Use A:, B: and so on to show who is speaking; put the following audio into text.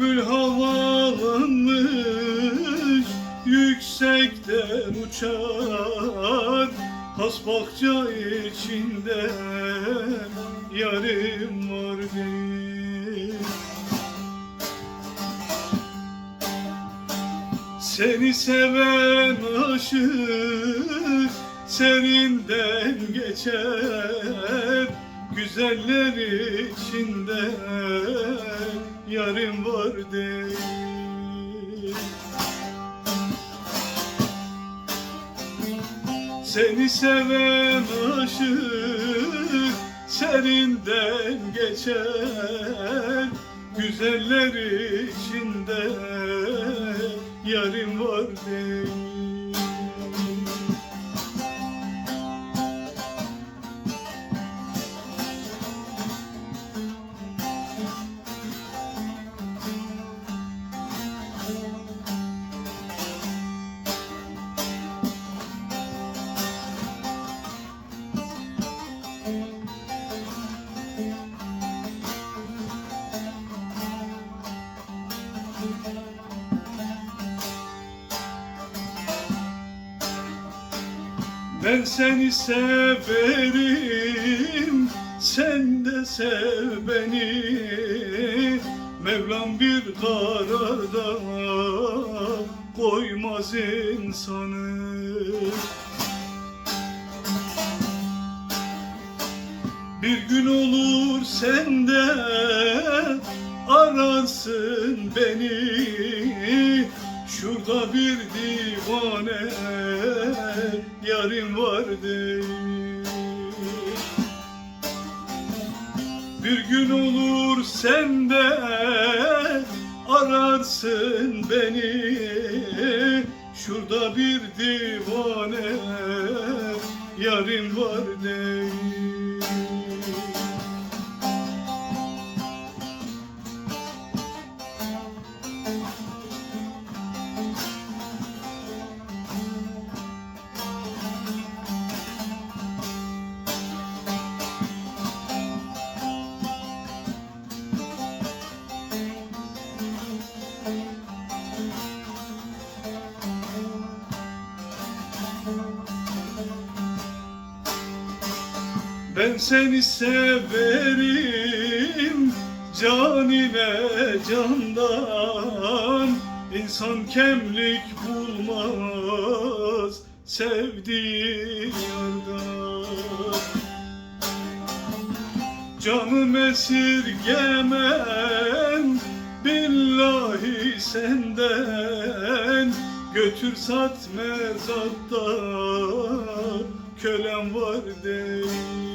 A: Bülbül havalanmış Yüksekten uçar. Hasbakça içinde Yarım var değil Seni seven aşık Serinden geçer Güzeller içinde Yarım var değil. Seni seven aşık Serinden geçer Güzeller içinde Yarım var değil Ben seni severim, sen de sev beni. Mevlam bir kararda koymaz insanı. Bir gün olur sen de ararsın beni Şurada bir divane yarım var değil Bir gün olur sen de ararsın beni. Şurada bir divane yarım var değil Ben seni severim can ile candan. İnsan kemlik bulmaz sevdiği yardan Canım esirgemem billahi senden. Götür sat mezatta kölem var değil